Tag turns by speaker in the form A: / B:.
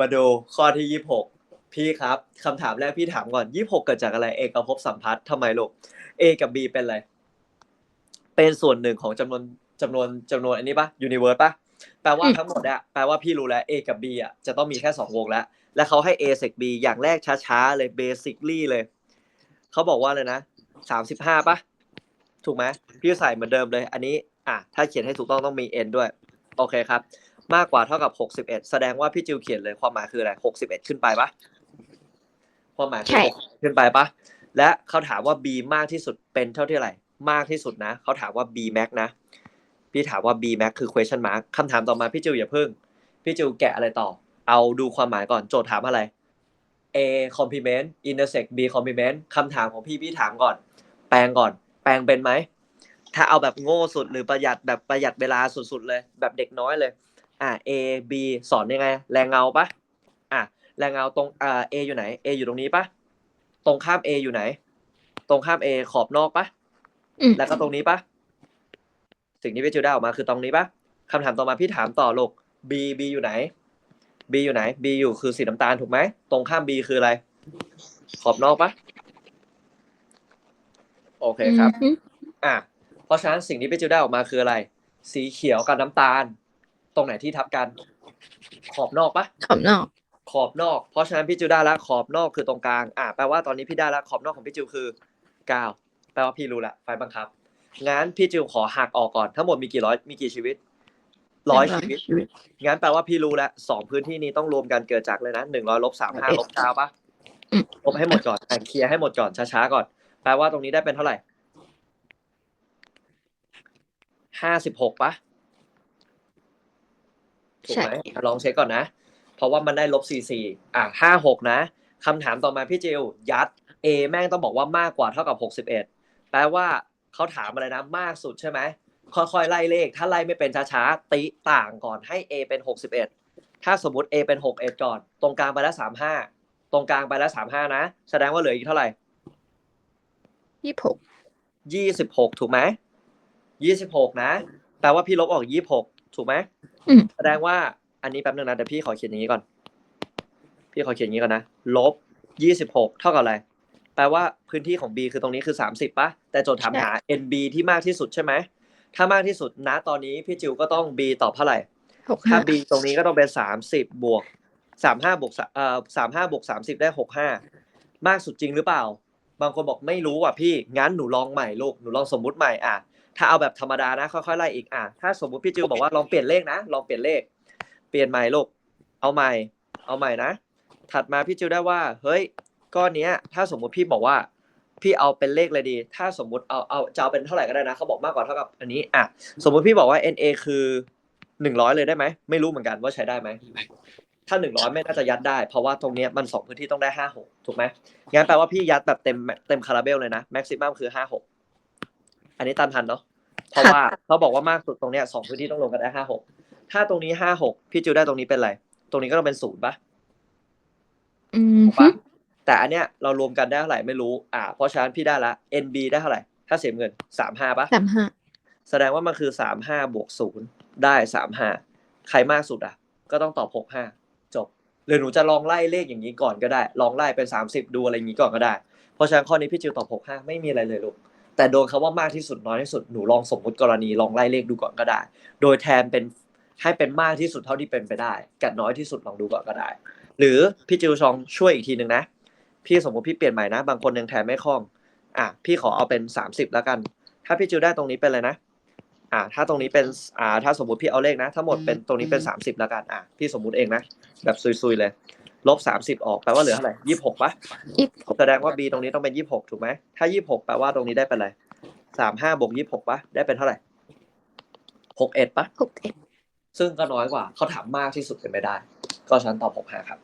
A: มาดูข้อที่ยี่หกพี่ครับคำถามแรกพี่ถามก่อนยี่หกเกิดจากอะไรเอกภพสัมพัทธ์ทำไมลูก A กับ B เป็นอะไร เป็นส่วนหนึ่งของจำนวนจำนวนจำนวนอันนี้ปะยูนิเวิร์สปะแปลว่า
B: อืม
A: ทั้งหมดอะแปลว่าพี่รู้แล้ว A กับ B อะจะต้องมีแค่สองวงแล้ว แล้วเขาให้ A เซก B อย่างแรกช้าๆ เลยเบสิคลี่เลย เขาบอกว่าเลยนะสามสิบห้าปะถูกไหมพี่ใส่เหมือนเดิมเลย อันนี้ อะ ถ้าเขียนให้ถูกต้องต้องมี n ด้วย โอเคครับ มากกว่าเท่ากับหกสิบเอ็ดแสดงว่าพี่จิวเขียนเลยความหมายคืออะไรหกสิบเอ็ดขึ้นไปปะความหมายคือ
B: ใช่
A: หกขึ้นไปปะและเขาถามว่า b มากที่สุดเป็นเท่าที่ไหร่มากที่สุดนะเขาถามว่า b max นะ พี่ถามว่า b max คือ question mark คำถามต่อมาพี่จิวอย่าเพิ่ง พี่จิวแกะอะไรต่อ เอาดูความหมายก่อนโจทย์ถามอะไร A complement intersect B complement คำถามของพี่พี่ถามก่อน แปลงก่อน แปลงเป็นไหมถ้าเอาแบบโง่สุดหรือประหยัดแบบประหยัดเวลาสุดๆเลย แบบเด็กน้อยเลย อ่า A B สอนยังไง แรงเงาปะอะแรงเงาตรงอ่า A อยู่ไหน A อยู่ตรงนี้ปะตรงข้าม A อยู่ไหน ตรงข้าม A ขอบนอกปะ
B: อืม
A: แล้วก็ตรงนี้ปะสิ่งที่พี่จิวได้ออกมาคือตรงนี้ปะคำถามต่อมาพี่ถามต่อลูก B B อยู่ไหน B อยู่ไหน B อยู่คือสีน้ำตาลถูกไหมตรงข้าม B คืออะไร ขอบนอกปะโอเคครับ
B: อืม
A: อะเพราะฉะนั้นสิ่งที่พี่จิวได้ออกมาคืออะไร สีเขียวกับน้ำตาล ตรงไหนที่ทับกัน ขอบนอกปะ
B: ขอบนอก
A: ขอบนอก เพราะฉะนั้นพี่จิวได้แล้วขอบนอกคือตรงกลาง อะแปลว่าตอนนี้พี่ได้แล้วขอบนอกของพี่จิวคือเก้าแปลว่าพี่รู้ละไฟบังคับงั้นพี่จิวขอหักออกก่อนทั้งหมดมีกี่ร้อยมีกี่ชีวิตร้อยชีวิตงั้นแปลว่าพี่รู้แล้วสองพื้นที่นี้ต้องรวมกันเกิดจากเลยนะหนึ่งร้อยลบสามห้าลบเก้าปะ
B: อืม
A: ลบให้หมดก่อนอะเคลียร์ให้หมดก่อนช้าๆก่อน แปลว่าตรงนี้ได้เป็นเท่าไหร่ห้าสิบหกปะ ถูกไหม
B: ใช่
A: อะลองเช็คก่อนนะ เพราะว่ามันได้ลบสี่สี่อะห้าหกนะคำถามต่อมาพี่จิวยัด A แม่งต้องบอกว่ามากกว่าเท่ากับหกสิบเอ็ดแปลว่าเขาถามอะไรนะมากสุดใช่ไหมค่อยๆไล่เลข ถ้าไล่ไม่เป็นช้าๆติต่างก่อนให้ A เป็นหกสิบเอ็ดถ้าสมมติ A เป็นหกเอ็ดก่อน ตรงกลางไปแล้วสามห้าตรงกลางไปแล้วสามห้านะ แสดงว่าเหลืออีกเท่าไหร่
B: ยี่สิบหก
A: ยี่สิบหกถูกไหมยี่สิบหกนะ แปลว่าพี่ลบออกยี่สิบหก ถูกไหม
B: อืม
A: แสดงว่าอันนี้แป๊บนึงนะเดี๋ยวพี่ขอเขียนอย่างนี้ก่อน พี่ขอเขียนอย่างนี้ก่อนนะลบยี่สิบหกเท่ากับอะไร แปลว่าพื้นที่ของ B คือตรงนี้คือสามสิบปะแต่โจทย์ถามหา NB ที่มากที่สุดใช่ไหมถ้ามากที่สุดนะตอนนี้พี่จิวก็ต้อง B ตอบเท่าไหร่
B: หก
A: ถ้า
B: ห้า
A: B ตรงนี้ก็ต้องเป็นสามสิบบวกสามห้าบวกเอ่อสามห้าบวกสามสิบได้หกห้ามากสุดจริงหรือเปล่า บางคนบอกไม่รู้ว่ะพี่งั้นหนูลองใหม่ลูกหนูลองสมมุติใหม่อะ ถ้าเอาแบบธรรมดานะค่อยๆไล่อีกอะถ้าสมมุติพี่จิวบอกว่าลองเปลี่ยนเลขนะลองเปลี่ยนเลข เปลี่ยนใหม่ลูกเอาใหม่ เอาใหม่นะ ถัดมาพี่จิวได้ว่า เฮ้ยก้อนเนี้ย ถ้าสมมุติพี่บอกว่า พี่เอาเป็นเลขเลยดี ถ้าสมมุติเอาเอาจะเอาเป็นเท่าไหร่ก็ได้นะเขาบอกมากกว่าเท่ากับอันนี้อะสมมุติพี่บอกว่า NA คือหนึ่งร้อยเลยได้ไหมไม่รู้เหมือนกันว่าใช้ได้ไหมถ้าหนึ่งร้อยไม่น่าจะยัดได้ เพราะว่าตรงเนี้ยมันสองพื้นที่ต้องได้ห้าหกถูกไหมงั้นแปลว่าพี่ยัดแบบเต็มเต็มคาราเบลเลยนะแม็กซิมัมคือห้าหก อันนี้ตามทันเนาะเพราะว่าเขาบอกว่ามากสุดตรงเนี้ยสองพื้นที่ต้องรวมกันได้ห้าหกถ้าตรงนี้ห้าหกพี่จิวได้ตรงนี้เป็นอะไร ตรงนี้ก็ต้องเป็นศูนย์ปะ
B: อืม
A: ถูกปะแต่อันเนี้ยเรารวมกันได้เท่าไหร่ไม่รู้ อ่า เพราะฉะนั้นพี่ได้ละ NB ได้เท่าไหร่ถ้าเสียเงินสามห้าปะ
B: สามห้า
A: แสดงว่ามันคือสามห้าบวกศูนย์ได้สามห้าใครมากสุดอะ ก็ต้องตอบหกห้าจบหรือหนูจะลองไล่เลขอย่างนี้ก่อนก็ได้ ลองไล่เป็นสามสิบดูอะไรอย่างนี้ก่อนก็ได้ เพราะฉะนั้นข้อนี้พี่จิวตอบหกห้าไม่มีอะไรเลยลูก แต่โดนคำว่ามากที่สุดน้อยที่สุดหนูลองสมมุติกรณีลองไล่เลขดูก่อนก็ได้ โดยแทนเป็นให้เป็นมากที่สุดเท่าที่เป็นไปได้ กับน้อยที่สุดลองดูก่อนก็ได้ หรือพี่จิวชองช่วยอีกทีหนึ่งนะ พี่สมมติพี่เปลี่ยนใหม่นะ บางคนยังแทนไม่คล่อง อะพี่ขอเอาเป็นสามสิบแล้วกัน ถ้าพี่จิวได้ตรงนี้เป็นเลยนะ อ่า ถ้าตรงนี้เป็นอ่าถ้าสมมติพี่เอาเลขนะ ทั้งหมดเป็นตรงนี้เป็นสามสิบแล้วกันอะพี่สมมติเองนะแบบซุยๆเลย ลบสามสิบออกแปลว่าเหลือเท่าไหร่ยี่สิบหกปะ
B: ยี่สิบหก
A: แสดงว่า b ตรงนี้ต้องเป็นยี่สิบหกถูกไหมถ้ายี่สิบหกแปลว่าตรงนี้ได้เป็นอะไรสามห้าบวกยี่สิบหกปะได้เป็นเท่าไหร่หกเอ็ดปะ
B: หกเอ็ด
A: ซึ่งก็น้อยกว่าเขาถามมากที่สุดเป็นไปได้ ก็ฉันตอบหกห้าครับ